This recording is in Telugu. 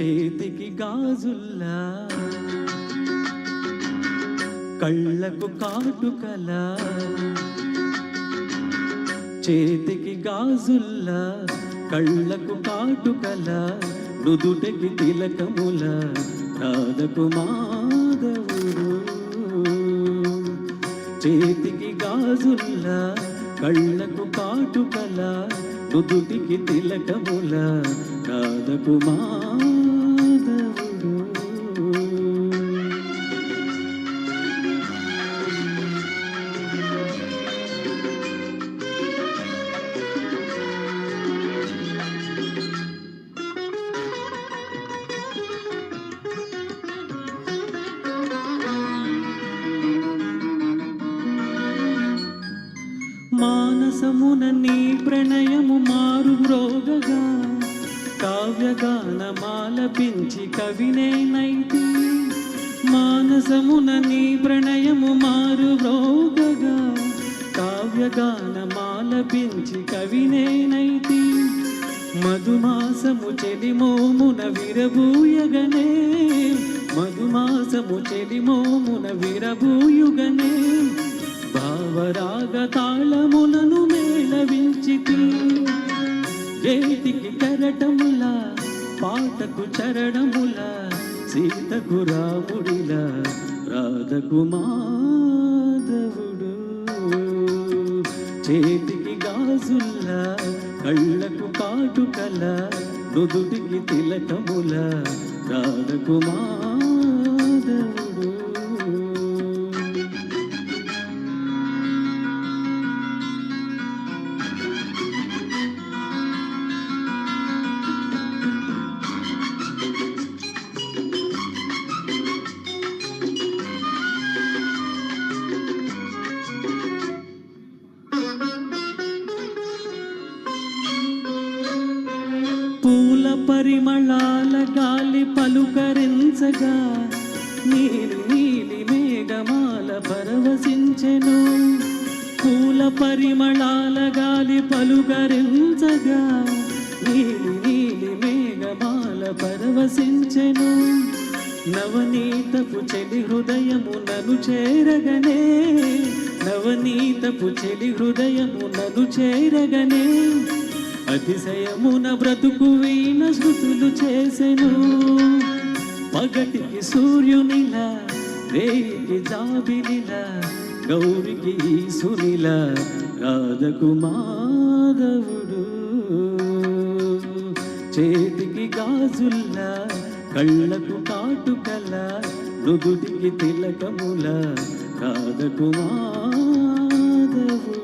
చేతికి గాజుల్లా? కళ్ళకు కాటుకల? చేతికి గాజుల్లా? కళ్ళకు కాటుకల? నుదుటికి తిలకముల? రాధకు మాధవుడు. చేతికి గాజుల్లా? కళ్ళకు కాటుకల నుదుటికి తిలకముల రాధకు మానసమున నీ ప్రణయము మారు మ్రోగగా. కావ్యగానమాలపించి కవినేనైతి మానసమున నీ ప్రణయము మారు మ్రోగగా. కావ్యగానమాలపించి కవినేనైతి మధుమాసము చెలిమోమున విరబూయగనే. మధుమాసము చెలిమోమున విరబూయుగనే. భావరాగ తాళములను మేళవించితి. ఏటికి కరటముల పాటకు చరణముల సీతకు రాముడిల రాధకు మాధవుడు. చేతికి గాజుల్ల కళ్ళకు కాటుకల నుదుటికి తిలకముల రాధకుమార్ పరిమళాల గాలి పలుకరించగా నీలి నీలి మేఘమాల పరవశించెను. పూల పరిమళాల గాలి పలుకరించగా నీలి నీలి మేఘమాల పరవశించెను. నవనీతపు చెలి హృదయము నను చేరగనే నవనీతపు చెలి హృదయము నను చేరగనే. అతిశయమున బ్రతుకు వీణ శృతులు చేసెను. పగటికి సూర్యునిలా రేయికి జాబిలిలా గౌరికి సునిల రాధకు మాధవుడు. చేతికి గాజుల్లా కళ్ళకు కాటుకల నుదుటికి తిలకముల రాధకు మాధవుడు.